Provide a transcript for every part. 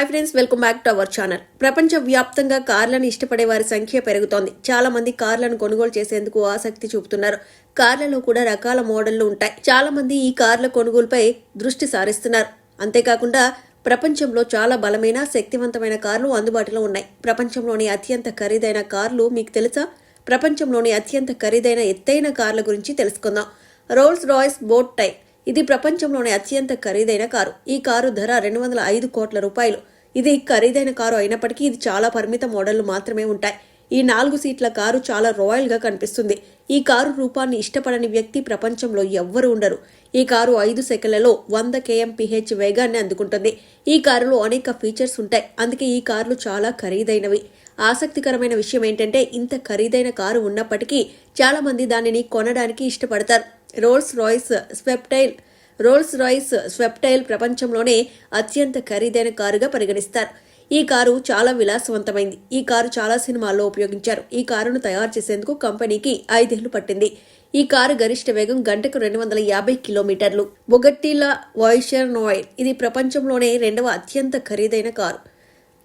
Hi friends welcome back to our channel ప్రపంచ వ్యాప్తంగా కార్లను ఇష్టపడే వారి సంఖ్య పెరుగుతోంది. చాలా మంది కార్లను కొనుగోలు చేసేందుకు ఆసక్తి చూపుతున్నారు. కార్లలో కూడా రకాల మోడళ్ళు ఉంటాయి. చాలా మంది ఈ కార్ల కొనుగోలుపై దృష్టి సారిస్తున్నారు. అంతేకాకుండా ప్రపంచంలో చాలా బలమైన శక్తివంతమైన కార్లు అందుబాటులో ఉన్నాయి. ప్రపంచంలోని అత్యంత ఖరీదైన కార్లు మీకు తెలుసా? ప్రపంచంలోని అత్యంత ఖరీదైన ఎత్తైన కార్ల గురించి తెలుసుకుందాం. రోల్స్ రాయ్స్ బోట్ టైప్ ఇది ప్రపంచంలోనే అత్యంత ఖరీదైన కారు. ఈ కారు ధర రెండు వందల ఐదు కోట్ల రూపాయలు. ఇది ఖరీదైన కారు అయినప్పటికీ ఇది చాలా పరిమిత మోడళ్ళు మాత్రమే ఉంటాయి. ఈ నాలుగు సీట్ల కారు చాలా రాయల్గా కనిపిస్తుంది. ఈ కారు రూపాన్ని ఇష్టపడని వ్యక్తి ప్రపంచంలో ఎవ్వరు ఉండరు. ఈ కారు ఐదు సెకండ్లలో వంద కేఎంపీహెచ్ వేగాన్ని అందుకుంటుంది. ఈ కారులో అనేక ఫీచర్స్ ఉంటాయి. అందుకే ఈ కార్లు చాలా ఖరీదైనవి. ఆసక్తికరమైన విషయం ఏంటంటే ఇంత ఖరీదైన కారు ఉన్నప్పటికీ చాలా మంది దానిని కొనడానికి ఇష్టపడతారు. Rolls Royce Sweptail Rolls Royce Sweptail ప్రపంచంలోనే అత్యంత ఖరీదైన కారుగా పరిగణిస్తారు. ఈ కారు చాలా విలాసవంతమైంది. ఈ కారు చాలా సినిమాల్లో ఉపయోగించారు. ఈ కారును తయారు చేసేందుకు కంపెనీకి ఐదేళ్ళు పట్టింది. ఈ కారు గరిష్ట వేగం గంటకు రెండు వందల యాభై కిలోమీటర్లు. బొగట్టిలా వాయిషర్ నోయిల్ ఇది ప్రపంచంలోనే రెండవ అత్యంత ఖరీదైన కారు.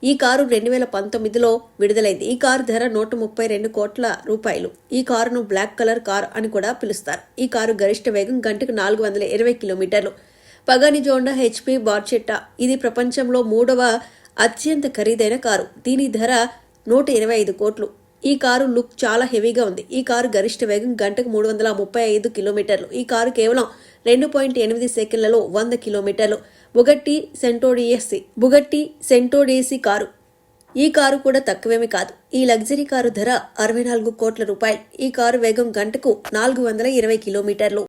ఈ కారు రెండు వేల పంతొమ్మిదిలో విడుదలైంది. ఈ కారు ధర నూట ముప్పై రెండు కోట్ల రూపాయలు. ఈ కారును బ్లాక్ కలర్ కార్ అని కూడా పిలుస్తారు. ఈ కారు గరిష్ట వేగం గంటకు నాలుగు వందల ఇరవై కిలోమీటర్లు. Pagani Zonda HP Barchetta. ఇది ప్రపంచంలో మూడవ అత్యంత ఖరీదైన కారు. దీని ధర నూట ఇరవై ఐదు కోట్లు. ఈ కారు లుక్ చాలా హెవీగా ఉంది. ఈ కారు గరిష్ట వేగం గంటకు మూడు వందల ముప్పై ఐదు కిలోమీటర్లు. ఈ కారు కేవలం రెండు పాయింట్ ఎనిమిది సెకండ్లలో వంద కిలోమీటర్లు. Bugatti Centodieci Bugatti Centodieci car. ఈ కారు కూడా తక్కువేమీ కాదు. ఈ లగ్జరీ కారు ధర అరవై నాలుగు కోట్ల రూపాయలు. ఈ కారు వేగం గంటకు నాలుగు వందల ఇరవై కిలోమీటర్లు.